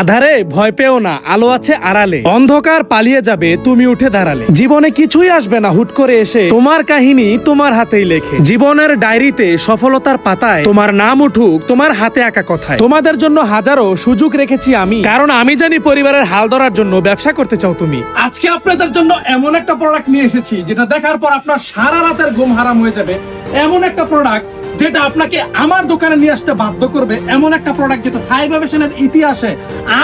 আধারে ভয় পেও না, আলো আছে আড়ালে। অন্ধকার পালিয়ে যাবে, তুমি উঠে দাঁড়ালে। জীবনে কিছুই আসবে না, হুট করে এসে তোমার কাহিনী তোমার হাতেই লেখে। জীবনের ডায়েরিতে সফলতার পাতায় তোমার নাম উঠুক, তোমার হাতে আঁকা কথায়। তোমাদের জন্য হাজারো সুযোগ রেখেছি আমি। কারণ আমি জানি পরিবারের হাল ধরার জন্য ব্যবসা করতে চাও তুমি। আজকে আপনাদের জন্য এমন একটা প্রোডাক্ট নিয়ে এসেছি, যেটা দেখার পর আপনার সারা রাতের ঘুম হারাম হয়ে যাবে। এমন একটা প্রোডাক্ট যেটা আপনাকে আমার দোকানে নিয়ে আসতে বাধ্য করবে এমন একটা প্রোডাক্ট যেটা সাইবা ফ্যাশনের ইতিহাসে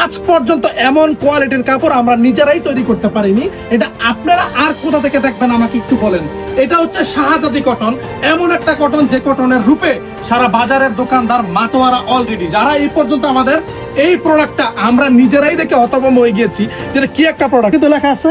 আজ পর্যন্ত এমন কোয়ালিটির কাপড় আমরা নিজেরাই তৈরি করতে পারিনি। এটা আপনারা আর কোথা থেকে দেখবেন আমাকে একটু বলেন। এটা হচ্ছে শাহজাদি কটন এমন একটা কটন যে কটনের রূপে সারা বাজারের দোকানদার মাতোয়ারা অলরেডি যারা এই পর্যন্ত আমাদের এই প্রোডাক্টটা আমরা নিজেরাই দেখে হতভম্ব হয়ে গিয়েছি যেটা কি একটা প্রোডাক্ট কিন্তু লেখা আছে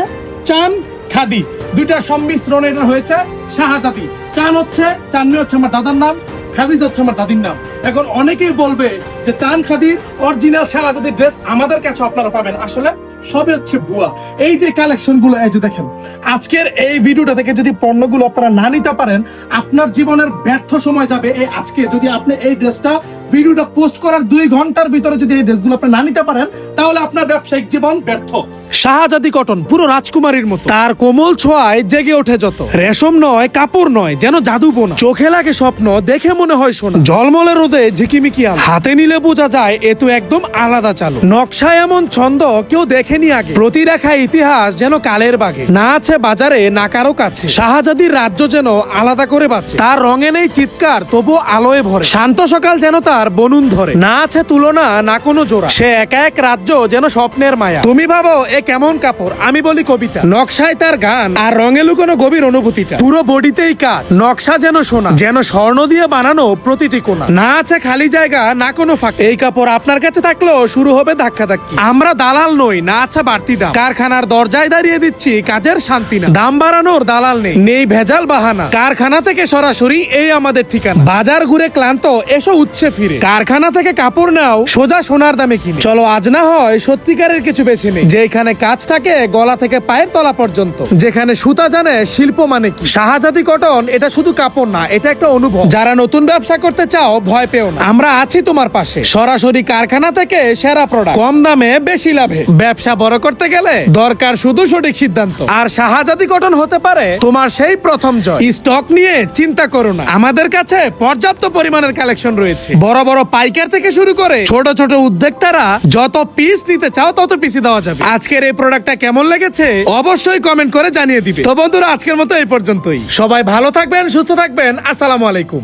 চান খাদি। দুইটা সম্মিশ্রণ এটা হয়েছে শাহজাদি। চান হচ্ছে, চাননি হচ্ছে আমার দাদার নাম, খাদিজ হচ্ছে আমার দাদির নাম। এখন অনেকেই বলবে যে চান খাদির অরিজিনাল শাহজাদি ড্রেস আমাদের কাছে আপনারা পাবেন। আসলে সবই হচ্ছে ভুয়া। এই যে কালেকশনগুলো, এই যে দেখেন, আজকের এই ভিডিওটা থেকে যদি পণ্যগুলো আপনারা না নিতে পারেন, আপনার জীবনের ব্যর্থ সময় যাবে। এই আজকে যদি আপনি এই ড্রেসটা ভিডিওটা পোস্ট করার দুই ঘণ্টার ভিতরে যদি এই ড্রেসগুলো আপনি না নিতে পারেন, তাহলে আপনার ব্যবসায়িক জীবন ব্যর্থ। শাহজাদি কটন, পুরো রাজকুমারীর মতো। তার কোমল ছোঁয়ায় জেগে ওঠে যত। রেশম নয়, কাপড় নয়, যেন জাদু বোনা। চোখে লাগে স্বপ্ন, দেখে মনে হয় শোনা জলমলে রোদে ঝিকিমিকি আলো। হাতে নিলে বোঝা যায়, এ তো একদম আলাদা চালু নকশা এমন ছন্দ কেউ দেখেনি আগে। প্রতি দেখায় ইতিহাস যেন কালের বাগে। না আছে বাজারে, না কারও কাছে। শাহজাদির রাজ্য যেন আলাদা করে বাঁচে। তার রঙে নেই চিৎকার, তবু আলোয় ভরে। শান্ত সকাল যেন তার বনুন ধরে। না আছে তুলনা, না কোনো জোড়া। সে একা এক রাজ্য যেন স্বপ্নের মায়া। তুমি ভাবো, এ কেমন কাপড়? আমি বলি কবিতা। নকশায় তার গান আর রঙে লুকোনো গভীর অনুভূতিটা। পুরো বডিতেই কাজ নকশা যেন সোনা, যেন স্বর্ণ দিয়ে বানানো প্রতিটি কোণা না আছে খালি জায়গা, না কোনো ফাঁক। এই কাপড় আপনার কাছে থাকলেও শুরু হবে ধাক্কা ধাক্কি আমরা দালাল নই, না আছে বাড়তি দাম। কারখানার দরজায় দাঁড়িয়ে দিচ্ছি কাজের শান্তি না। দাম বাড়ানোর দালাল নেই নেই ভেজাল বাহানা। কারখানা থেকে সরাসরি এই আমাদের ঠিকানা। বাজার ঘুরে ক্লান্ত, এসো উচ্ছে ফিরে। কারখানা থেকে কাপড় নাও, সোজা সোনার দামে কিনে। চলো আজ না হয় সত্যিকারের কিছু বেশি নেই। যেখানে কাজ থাকে, গলা থেকে পায়ের তলা পর্যন্ত। যেখানে সুতা জানে, শিল্প মানে কি? শাহজাদি কটন, এটা শুধু কাপড় না, এটা একটা অনুভব। যারা নতুন ব্যবসা করতে চাও, ভয় পেও না। আমরা আছি তোমার পাশে। সরাসরি কারখানা থেকে সেরা প্রোডাক্ট কম দামে বেশি লাভে। ব্যবসা বড় করতে গেলে দরকার শুধু সঠিক সিদ্ধান্ত। আর শাহজাদি কটন হতে পারে তোমার সেই প্রথম জয়। স্টক নিয়ে চিন্তা করো না। আমাদের কাছে পর্যাপ্ত পরিমাণের কালেকশন রয়েছে। বড় বড় পাইকার থেকে শুরু করে ছোট ছোট উদ্যোক্তারা যত পিস নিতে চাও, তত পিসি দেওয়া যাবে। আজকের এই প্রোডাক্টটা কেমন লেগেছে অবশ্যই কমেন্ট করে জানিয়ে দিবে। তো বন্ধুরা, আজকের মতো এই পর্যন্তই। সবাই ভালো থাকবেন, সুস্থ থাকবেন। আসসালামু আলাইকুম।